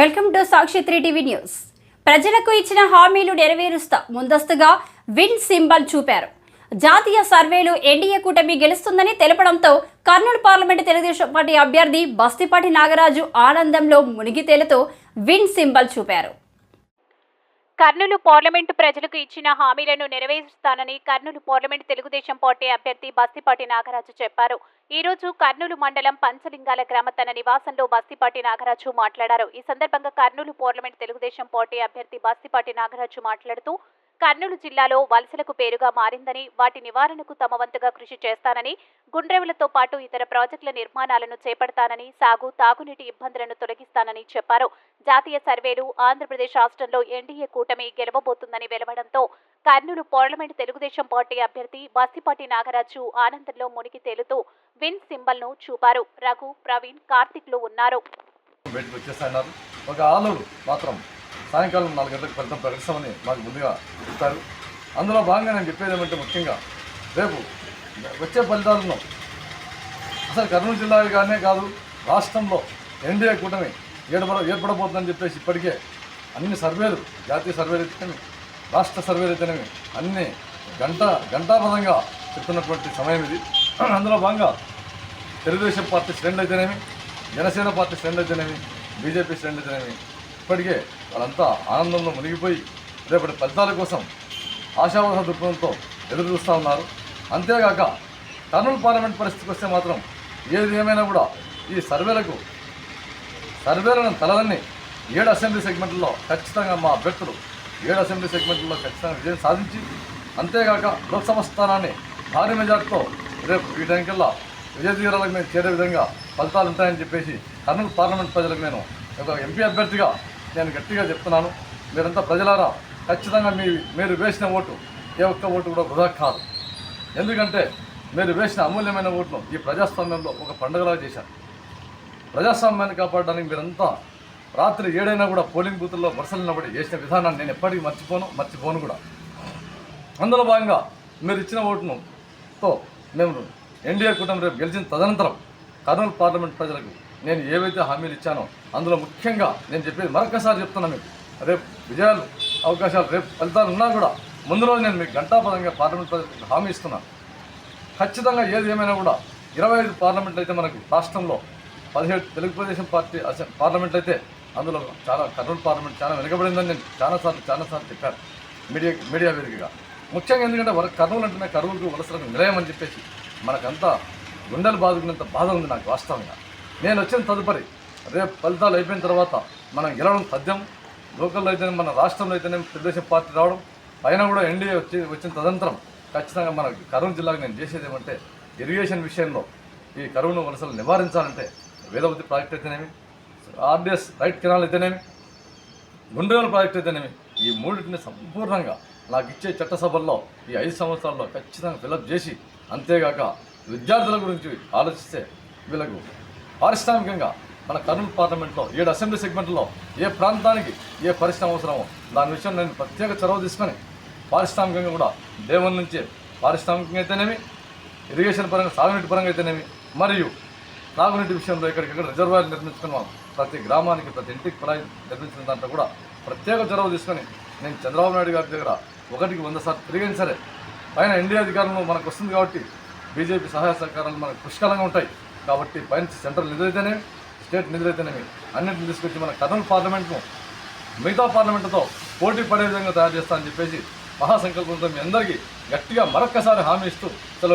Welcome to Sakshi three TV news. ప్రజలకు ఇచ్చిన హామీలు నెరవేరుస్తా ముందస్తుగా విన్ సింబల్ చూపారు. జాతీయ సర్వేలు ఎన్డీఏ కూటమి గెలుస్తుందని తెలపడంతో కర్నూలు పార్లమెంటు తెలుగుదేశం పార్టీ అభ్యర్థి బస్తిపాటి నాగరాజు ఆనందంలో మునిగితేలతో విన్ సింబల్ చూపారు. కర్నూలు పార్లమెంటు ప్రజలకు ఇచ్చిన హామీలను నెరవేరుస్తానని కర్నూలు పార్లమెంటు తెలుగుదేశం పార్టీ అభ్యర్థి బస్తిపాటి నాగరాజు చెప్పారు. ఈ రోజు కర్నూలు మండలం పంచలింగాల గ్రామ తన నివాసంలో బస్తిపాటి నాగరాజు మాట్లాడారు. ఈ సందర్భంగా కర్నూలు పార్లమెంట్ తెలుగుదేశం పార్టీ అభ్యర్థి బస్తిపాటి నాగరాజు మాట్లాడుతూ కర్నూలు జిల్లాలో వలసలకు పేరుగా మారిందని వాటి నివారణకు తమ వంతుగా కృషి చేస్తానని గుండ్రేవులతో పాటు ఇతర ప్రాజెక్టుల నిర్మాణాలను చేపడతానని సాగు తాగునీటి ఇబ్బందులను తొలగిస్తానని చెప్పారు. జాతీయ సర్వేలు ఆంధ్రప్రదేశ్ రాష్ట్రంలో ఎన్డీఏ కూటమి గెలవబోతుందని వెలువడంతో కర్నూలు పార్లమెంట్ తెలుగుదేశం పార్టీ అభ్యర్థి బస్తిపాటి నాగరాజు ఆనందంలో మునిగి తేలుతూ విన్ సింబల్ను చూపారు. రఘు ప్రవీణ్ కార్తిక్లు ఉన్నారు. ఒక మాత్రం. సాయంకాలం నాలుగు గంటలకు ఫలితం ప్రకటిస్తామని మాకు ముందుగా చెప్తారు. అందులో భాగంగా నేను చెప్పేది ఏమంటే ముఖ్యంగా రేపు వచ్చే ఫలితాలను అసలు కర్నూలు జిల్లాగానే కాదు రాష్ట్రంలో ఎన్డీఏ కూటమి ఏర్పడ ఏర్పడబోతుందని చెప్పేసి ఇప్పటికే అన్ని సర్వేలు జాతీయ సర్వేలు అయితేనేమి రాష్ట్ర సర్వేలు అయితేనేమి అన్ని గంట గంటాపదంగా చెప్తున్నటువంటి సమయం ఇది. అందులో భాగంగా తెలుగుదేశం పార్టీ శ్రేణులు అయితేనేమి జనసేన పార్టీ శ్రేణులు అయితేనేమి బీజేపీ శ్రేణులు అయితేనేమి ఇప్పటికే వాళ్ళంతా ఆనందంలో మునిగిపోయి రేపటి ఫలితాల కోసం ఆశావాహ దృక్పథంతో ఎదురు చూస్తూ ఉన్నారు. అంతేగాక కర్నూలు పార్లమెంట్ పరిస్థితికి వస్తే మాత్రం ఏది ఏమైనా కూడా ఈ సర్వేలకు సర్వేలను తలదన్ని ఏడు అసెంబ్లీ సెగ్మెంట్లో ఖచ్చితంగా మా అభ్యర్థులు ఏడు అసెంబ్లీ సెగ్మెంట్లో ఖచ్చితంగా విజయం సాధించి అంతేగాక లోక్సభ స్థానాన్ని భారీ మెజార్టీతో రేపు ఈ టైంకల్లా విజయ తీరాలకు మేము చేరే విధంగా ఫలితాలు ఉంటాయని చెప్పేసి కర్నూలు పార్లమెంట్ ప్రజలకు నేను ఒక ఎంపీ అభ్యర్థిగా నేను గట్టిగా చెప్తున్నాను. మీరంతా ప్రజలారా ఖచ్చితంగా మీ మీరు వేసిన ఓటు ఏ ఒక్క ఓటు కూడా వృధా కాదు. ఎందుకంటే మీరు వేసిన అమూల్యమైన ఓటును ఈ ప్రజాస్వామ్యంలో ఒక పండుగలా చేశారు. ప్రజాస్వామ్యాన్ని కాపాడడానికి మీరంతా రాత్రి ఏడైనా కూడా పోలింగ్ బూతుల్లో వరుసలు నిలబడి చేసిన విధానాన్ని నేను ఎప్పటికీ మర్చిపోను మర్చిపోను కూడా. అందులో భాగంగా మీరు ఇచ్చిన ఓటును తో మేము ఎన్డీఏ కూటమి రేపు గెలిచిన తదనంతరం కర్నూలు పార్లమెంట్ ప్రజలకు నేను ఏవైతే హామీలు ఇచ్చానో అందులో ముఖ్యంగా నేను చెప్పేది మరొకసారి చెప్తున్నా మీకు. రేపు విజయాలు అవకాశాలు రేపు ఫలితాలు ఉన్నా కూడా ముందు రోజు నేను మీకు గంటాపదంగా పార్లమెంట్ హామీ ఇస్తున్నాను ఖచ్చితంగా ఏది ఏమైనా కూడా ఇరవై ఐదు పార్లమెంట్ అయితే మనకు రాష్ట్రంలో పదిహేడు తెలుగుదేశం పార్టీ అసెం- పార్లమెంట్ అయితే అందులో చాలా కర్నూలు పార్లమెంట్ చాలా వెనుకబడిందని నేను చాలాసార్లు చాలాసార్లు చెప్పాను. మీడియా మీడియా వేదికగా. ముఖ్యంగా ఎందుకంటే వర కర్నూలు అంటేనే కరువులకు వలసలకు నిలయమని చెప్పేసి మనకంతా గుండెలు బాధకునేంత బాధ ఉంది నాకు వాస్తవంగా. నేను వచ్చిన తదుపరి. రేపు ఫలితాలు అయిపోయిన తర్వాత మనం గెలవడం తథ్యం లోకల్లో అయితేనే మన రాష్ట్రంలో అయితేనే తెలుగుదేశం పార్టీ రావడం. పైన కూడా ఎన్డీఏ వచ్చి వచ్చిన తదంతరం ఖచ్చితంగా మన కరువు జిల్లాకు నేను చేసేది ఏమంటే ఇరిగేషన్ విషయంలో ఈ కరువును వలసలు నివారించాలంటే వేదవతి ప్రాజెక్ట్ అయితేనేమి ఆర్డిఎస్ రైట్ కెనాల్ అయితేనేమి గుండ్రేల ప్రాజెక్ట్ అయితేనేమి ఈ మూడింటిని సంపూర్ణంగా నాకు ఇచ్చే చట్టసభల్లో ఈ ఐదు సంవత్సరాల్లో ఖచ్చితంగా ఫిలప్ చేసి అంతేగాక విద్యార్థుల గురించి ఆలోచిస్తే వీళ్ళకు పారిశ్రామికంగా మన కర్నూలు పార్లమెంట్లో ఏడు అసెంబ్లీ సెగ్మెంట్లో ఏ ప్రాంతానికి ఏ పరిశ్రమ అవసరమో దాని విషయం నేను ప్రత్యేక చొరవ తీసుకొని పారిశ్రామికంగా కూడా దేవుని నుంచే పారిశ్రామికంగా అయితేనేమి ఇరిగేషన్ పరంగా సాగునీటి పరంగా అయితేనేమి మరియు తాగునీటి విషయంలో ఎక్కడికక్కడ రిజర్వాయర్ నిర్మించుకున్నాం ప్రతి గ్రామానికి ప్రతి ఇంటికి కుళాయి నిర్మించిన దాంట్లో కూడా ప్రత్యేక చొరవ తీసుకొని నేను చంద్రబాబు నాయుడు గారి దగ్గర ఒకటికి వంద సార్లు తిరిగిన సరే పైన ఎన్డీఏ అధికారంలో మనకు వస్తుంది కాబట్టి బీజేపీ సహాయ సహకారాలు మనకు పుష్కలంగా ఉంటాయి. కాబట్టి పైన సెంట్రల్ నిధులైతేనే స్టేట్ నిధులైతేనేమి? అన్నింటిని తీసుకొచ్చి మన కర్నూలు పార్లమెంట్ను మిగతా పార్లమెంటుతో పోటీ పడే విధంగా తయారు చేస్తానని చెప్పేసి మహాసంకల్పంతో మీ అందరికీ గట్టిగా మరొక్కసారి హామీ ఇస్తూ